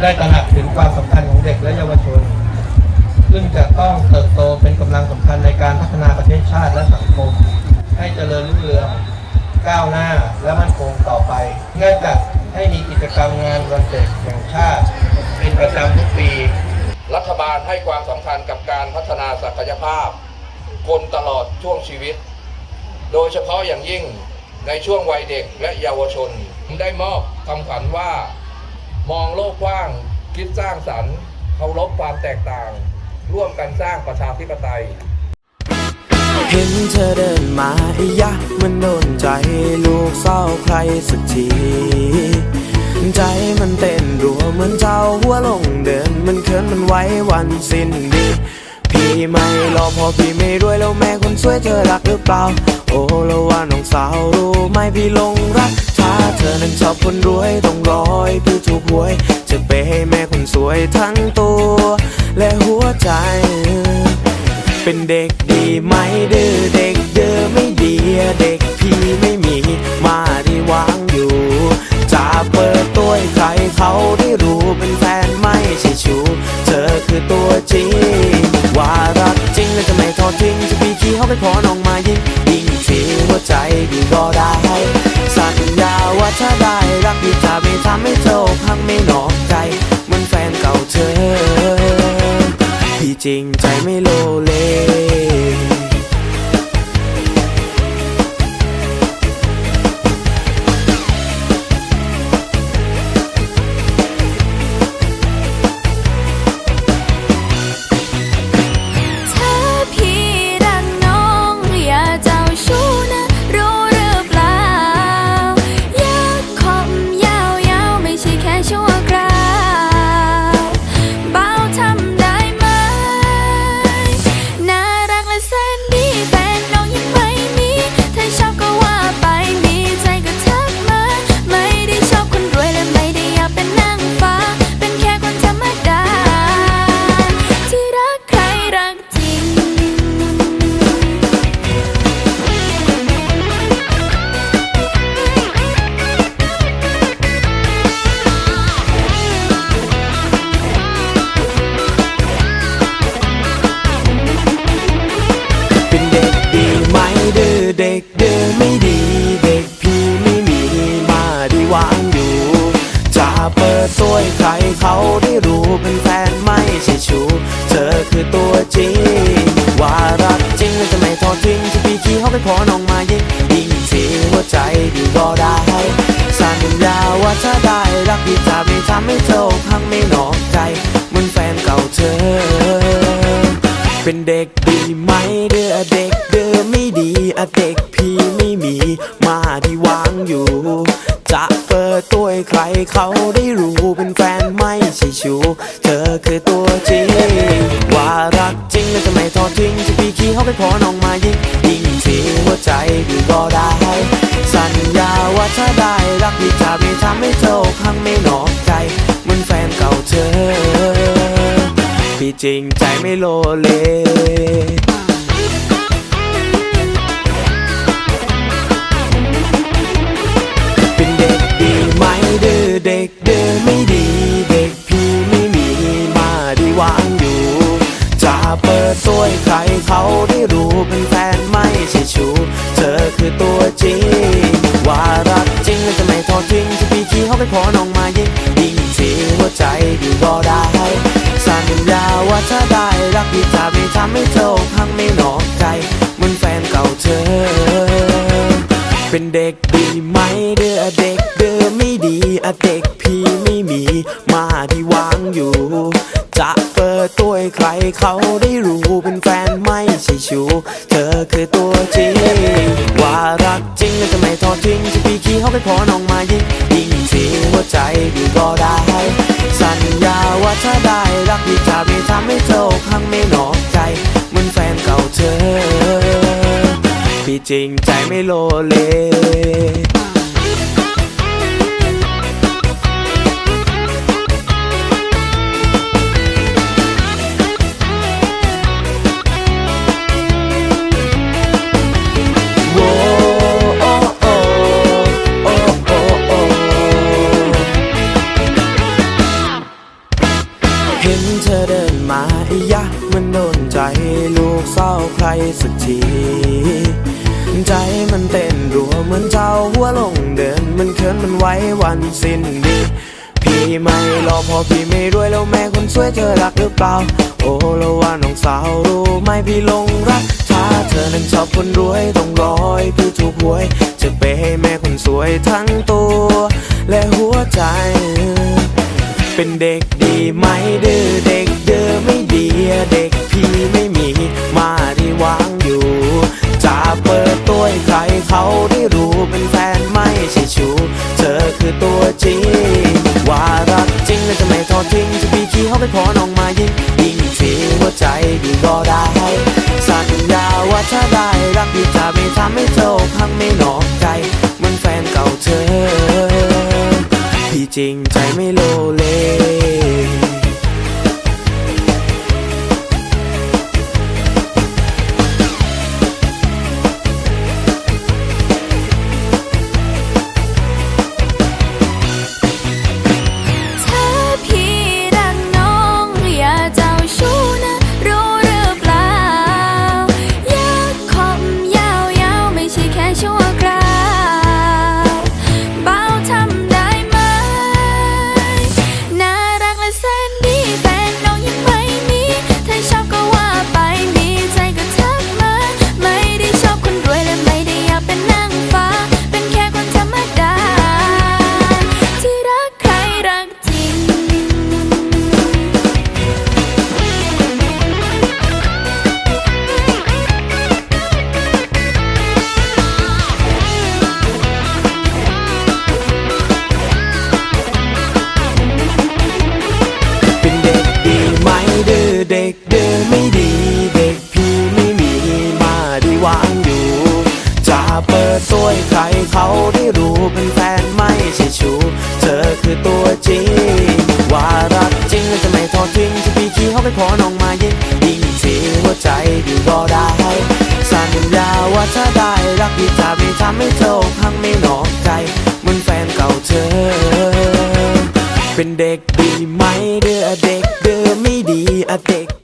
ได้ตระหนักถึงความสำคัญของเด็กและเยาวชน ซึ่งจะต้องเติบโตเป็นกำลังสำคัญในการพัฒนาประเทศชาติและสังคม ให้เจริญรุ่งเรืองก้าวหน้าและมั่นคงต่อไปเนื่องจากให้มีกิจกรรมงานวันเด็กแห่งชาติ เป็นประจำทุกปี รัฐบาลให้ความสำคัญกับการพัฒนาศักยภาพ คนตลอดช่วงชีวิต โดยเฉพาะอย่างยิ่งในช่วงวัยเด็กและเยาวชน ได้มอบคำขวัญว่า มองโลกกว้าง คิดสร้างสรรค์เคารพความแตกต่าง ร่วมกันสร้างประชาธิปไตย เห็นเธอเดินมาไอ้ยะมันโดนใจลูกเศร้าใครสักที ใจมันเต้นรัวเหมือนเจ้าหัวลงเดิน มันเคินมันไว้วันสิ้นดีพี่ไม่รอพอพี่ไม่รวยแล้วแม่คนสวยเธอรักหรือเปล่า โอ้ล้วว่าน้องสาวรู้ไหมพี่ลงรัก ธอนั้นชอบคนรวยต้องรอยพี่ถูกหวย จะไปให้แม่คนสวยทั้งตัว และหัวใจ เป็นเด็กดีไหมดื้อเด็กเดือไม่ดีเด็กพี่ไม่มีมาที่วางอยู่จะเปิดตัวให้ใครเขาได้รู้เป็นแฟน ริงใจไม่โล ญาว่าถ้าได้ รักพี่จะไม่ทำให้เธออกหักไม่หนอกใจเหมือนแฟนเก่าเธอ เป็นเด็กดีไหมเดือเด็กเดือไม่ดีอะเด็กพี่ไม่มีมาที่วางอยู่ จะเปิดตัวใครเขาได้รู้เป็นแฟนไม่ใช่ชูเธอคือตัวจริงว่ารักจริงแล้วจะไม่ทอดทิ้งจะพี่ขี้เขาไปขอน้องมายิงยิงทีหัวใจดีก็ได้ ถ้าได้รักพี่จะไม่ทำให้เธออกหักไม่หนอกใจเหมือนแฟนเก่าเธอ พี่จริงใจไม่โลเลเป็นเด็กดีไหมดื้อเด็กดื้อไม่ดีเด็กพี่ไม่มีมาดีวางอยู่จะเปิดตัวให้ใครเขาได้รู้เป็นแฟนไม่ใช่ชู้เธอคือตัวจริง พอน้องมายิงยิงทีหัวใจดีก็ได้สัญญาว่าถ้าได้รักพี่จะไม่ทำให้เธออกหักไม่หนอกใจเหมือนแฟนเก่าเธอ เป็นเด็กดีไหมเดือเด็กเดือไม่ดีอะเด็กพี่ไม่มีมาที่วางอยู่ จะเปิดตัวใครเขาได้รู้เป็นแฟนไม่ใช่ชู เธอคือตัวจริงว่ารักจ และจะไม่ทอดทิ้งจะปีขี้เขาไปพอน้องมายิงยิงสีหัวใจดีก็ได้ สัญญาว่าถ้าได้รักพี่จะไม่ทำให้เธออกหังไม่หนอกใจเหมือนแฟนเก่าเธอ พี่จริงใจไม่โลเล ไอ้ยะมันโดนใจลูกเศร้าใครสักที ใจมันเต้นรัวเหมือนเจ้าหัวลงเดิน มันเคินมันไว้วันสิ้นดีพี่ไม่รอพอพี่ไม่รวยแล้วแม่คนสวยเธอรักหรือเปล่า โอ้ล้วว่าน้องสาวรู้ไหมพี่ลงรักถ้าเธอนั้นชอบคนรวยต้องรอยพี่ถูกหวย จะไปให้แม่คนสวยทั้งตัว และหัวใจ เป็นเด็กดีไหมดื้อเด็กเดือไม่ดีเด็กพี่ไม่มีมาที่วางอยู่จะเปิดตัวให้ใครเขาได้รู้เป็นแฟนไม่ใช่ชูเธอคือตัวจริง ว่ารักจริงและจะไม่ทอดทิ้งจะพี่ขี้เขาไปขอน้องมายิงยิงทีหัวใจดีก็ได้ สัญญาว่าถ้าได้รักพี่จะไม่ทำให้เธออกหักไม่นอกใจเหมือนแฟนเก่าเธอ พี่จริงใจไม่โล เปิดตัวให้ใครเขาได้รู้เป็นแฟนไม่ใช่ชู้เธอคือตัวจริง ว่ารักจริงและจะไม่ทอดทิ้งจะพี่ขี้เขาไปขอน้องมายิงยิ่งทีหัวใจดีก็ได้ สัญญาว่าถ้าได้รักพี่จะไม่ทำให้เธออกหักไม่นอกใจเหมือนแฟนเก่าเธอ เป็นเด็กดีไหมเด้อเด็กเด้อไม่ดีอะเด็ก